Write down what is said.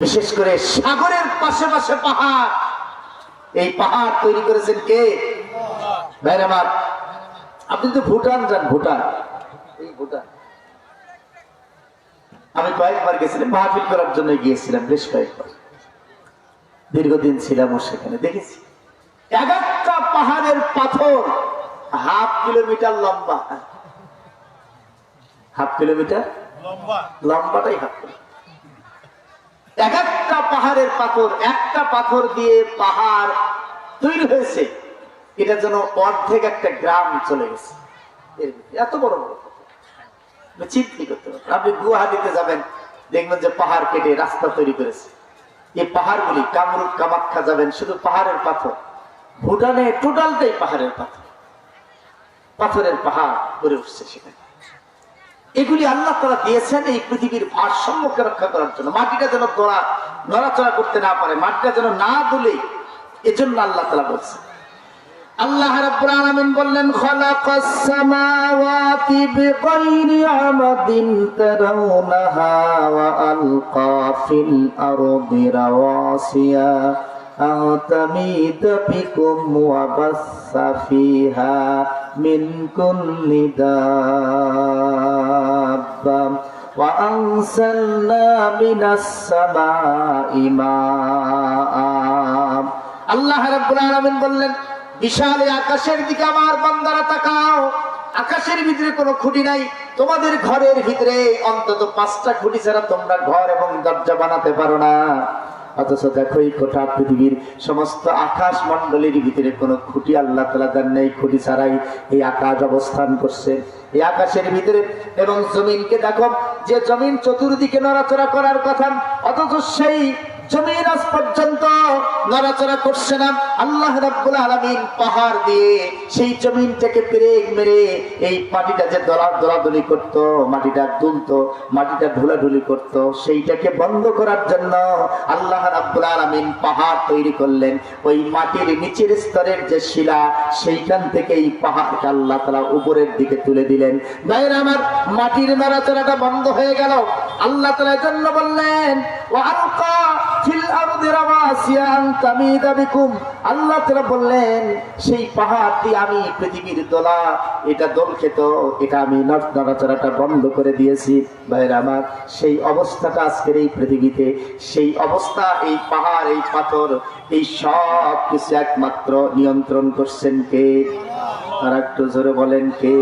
বিশেষ করে সাগরের পাশে পাশে পাহাড়। এই পাহাড় তৈরি করেছেন কে? ভাইরা আপনি তো ভুটান যান, ভুটান। ভুটান। আমি কয়েকবার গেছিলাম, মাহফিল করার জন্য গিয়েছিলাম, বেশ কয়েকবার। দীর্ঘদিন ছিলাম সেখানে, দেখেছি। এক একটা পাহাড়ের পাথর, হাফ কিলোমিটার লম্বা। Half kilometre? লম্বা লম্বাটাই হাফ কিলোমিটার। এক একটা পাহাড়ের পাথর, একটা পাথর দিয়ে পাহাড় তৈরি হয়েছে। এটা যেন অর্ধেক একটা গ্রাম চলে গেছে। এত বড় বড় চিন্তা করতে আপনি গুয়াহাটিতে যাবেন, দেখবেন যে পাহাড় কেটে রাস্তা তৈরি করেছে। এই পাহাড়গুলি কামরূপ, কামাখ্যা যাবেন, শুধু পাহাড়ের পাথর। ভুটানে টোটালটাই পাহাড়ের পাথর। পাথরের পাহাড় গড়ে উঠছে সেখানে। এগুলি আল্লাহ তারা দিয়েছেন এই পৃথিবীর ভারসাম্যকে রক্ষা করার জন্য। মাটিটা যেন তোরা নড়াচড়া করতে না পারে, মাটিটা যেন না দুলে, এজন্য আল্লাহ তারা বলছে আল্লাহ রাব্বুল বললেন, খালাকাস من كل دابة وأنزلنا من السماء ماء আল্লাহ রাব্বুল আলামিন বললেন বিশাল এই আকাশের দিকে আমার বান্দারা তাকাও আকাশের ভিতরে কোনো খুঁটি নাই তোমাদের ঘরের ভিতরে অন্তত পাঁচটা খুঁটি ছাড়া তোমরা ঘর এবং দরজা বানাতে পারো না অথচ দেখো এই গোটা পৃথিবীর সমস্ত আকাশ মন্ডলীর ভিতরে কোনো খুঁটি আল্লাহ তালা দেন নেই, খুঁটি ছাড়াই এই আকাশ অবস্থান করছে। এই আকাশের ভিতরে এবং জমিনকে দেখো, যে জমিন চতুর্দিকে নড়াচড়া করার কথা, অথচ সেই জমিন আজ পর্যন্ত নড়াচড়া করছে না। আল্লাহ রাব্বুল আলামিন পাহাড় দিয়ে সেই জমিনটাকে পেরেক মেরে এই মাটিটা যে দলা দলাদলি করত, মাটিটা দুলতো, মাটিটা ধুলাধুলি করত, সেইটাকে বন্ধ করার জন্য আল্লাহ রাব্বুল আলামিন পাহাড় তৈরি করলেন। ওই মাটির নিচের স্তরের যে শিলা, সেইখান থেকে এই পাহাড়কে আল্লাহ তালা উপরের দিকে তুলে দিলেন। ভাইরা আমার, মাটির নড়াচড়াটা বন্ধ হয়ে গেল। আল্লাহ তালা জন্য বললেন ও আলকা আল্লাহ বললেন, সেই আমি পৃথিবীর দোলা, এটা দোল খেত এটা আমি বন্ধ করে দিয়েছি। আমার, সেই অবস্থাটা আজকের এই পৃথিবীতে, সেই অবস্থা, এই পাহাড়, এই পাথর, এই সব কিছু একমাত্র নিয়ন্ত্রণ করছেন কে? আর একটু জোরে বলেন কে?